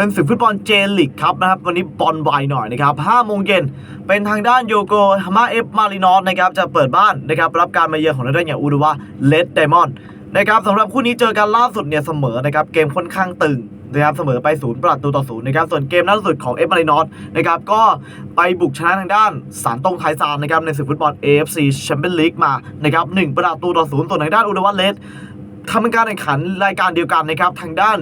เป็นศึกฟุตบอลเจลิกครับนะครับ วันนี้บอลไวหน่อยนะครับ5โมงเย็นเป็นทางด้านโยโกฮามาเอฟมารินอสนะครับจะเปิดบ้านนะครับรับการมาเยือนของทางด้านอย่างอูรุวาเลดไดมอนด์นะครับสำหรับคู่นี้เจอกันล่าสุดเนี่ยเสมอนะครับเกมค่อนข้างตึงนะครับเสมอไปศูนย์ประตูต่อศูนย์นะครับส่วนเกมล่าสุดของเอฟมารินอสนะครับก็ไปบุกชนะทางด้านสารตรงไทยซานนะครับในศึกฟุตบอล AFC Champions League มานะครับหนึ่งประตูต่อศูนย์ส่วนทางด้านอูรุวาเลดทำเป็นการแข่งขันรายการเดียวกันนะครับทางด้าน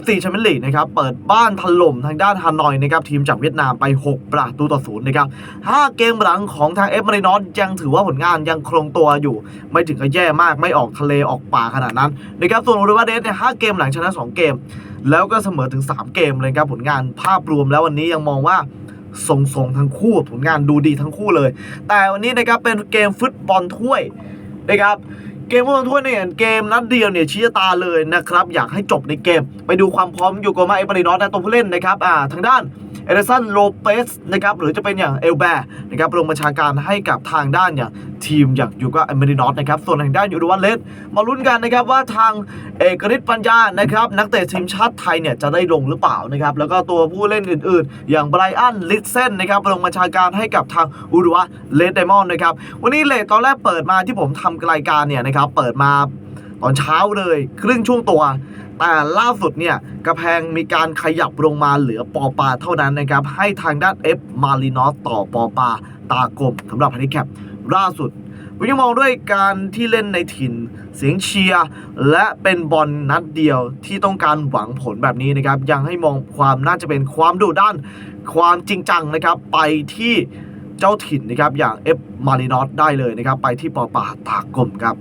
FC แชมเปี้ยนลีกนะครับเปิดบ้านถล่มทางด้านฮานอยนะครับทีมจากเวียดนามไป 6 ประตูต่อศูนย์นะครับ5เกมหลังของทางเอฟมารินอสยังถือว่าผลงานยังคงตัวอยู่ ไม่ถึงกับแย่มากไม่ออกทะเลออกป่าขนาดนั้นนะครับส่วนโอริวาเดสเนี่ย5เกมหลังชนะ 2 เกม แล้วก็เสมอถึง 3 เกมเลยครับผลงานภาพรวมแล้ววันนี้ยังมองว่าทรงๆทั้งคู่ผลงานดูดีทั้งคู่เลย แต่วันนี้นะครับเป็นเกมฟุตบอลถ้วยนะครับ เกมฟุตบอลถ้วยเนี่ยเกมนัดเดียวเนี่ยชี้ตาเลยนะครับ อยากให้จบในเกม ไปดูความพร้อมอยโกมาเอปรินอสนะตัวผู้เล่นนะครับอ่าทางด้าน เอเดสันโลเปสนะครับหรือจะเป็นอย่างเอลแบร์นะครับลงบัญชาการให้กับทางด้านอย่างทีมอย่างยูโกเอเมรินอสนะครับส่วนทางด้านยูรุวันเลสมาลุ้นกันนะครับว่าทางเอกฤทธิ์ปัญญานะครับนักเตะทีมชาติไทยเนี่ยจะได้ลงหรือเปล่านะครับแล้วก็ตัวผู้เล่นอื่นๆ อย่างไบรอันลิสเซนนะครับลงบัญชาการให้กับทางอูรุวะเลดไดมอนด์นะครับวันนี้เลทตอนแรกเปิดมาที่ผมทำรายการเนี่ยนะครับเปิดมา ตอนเช้าเลยครึ่งช่วงตัว แต่ล่าสุดเนี่ยกระแพงมีการขยับลงมาเหลือปอปาเท่านั้นนะครับ ให้ทางด้านเอฟมารินอสต่อปอปาตากลมสำหรับฮันดิแคปล่าสุดผมยังมองด้วยการที่เล่นในถิ่นเสียงเชียร์และเป็นบอลนัดเดียวที่ต้องการหวังผลแบบนี้นะครับ ยังให้มองความน่าจะเป็นความดุด้าน ความจริงจังนะครับ ไปที่เจ้าถิ่นนะครับ อย่างเอฟมารินอสได้เลยนะครับ ไปที่ปอปาตากลมครับ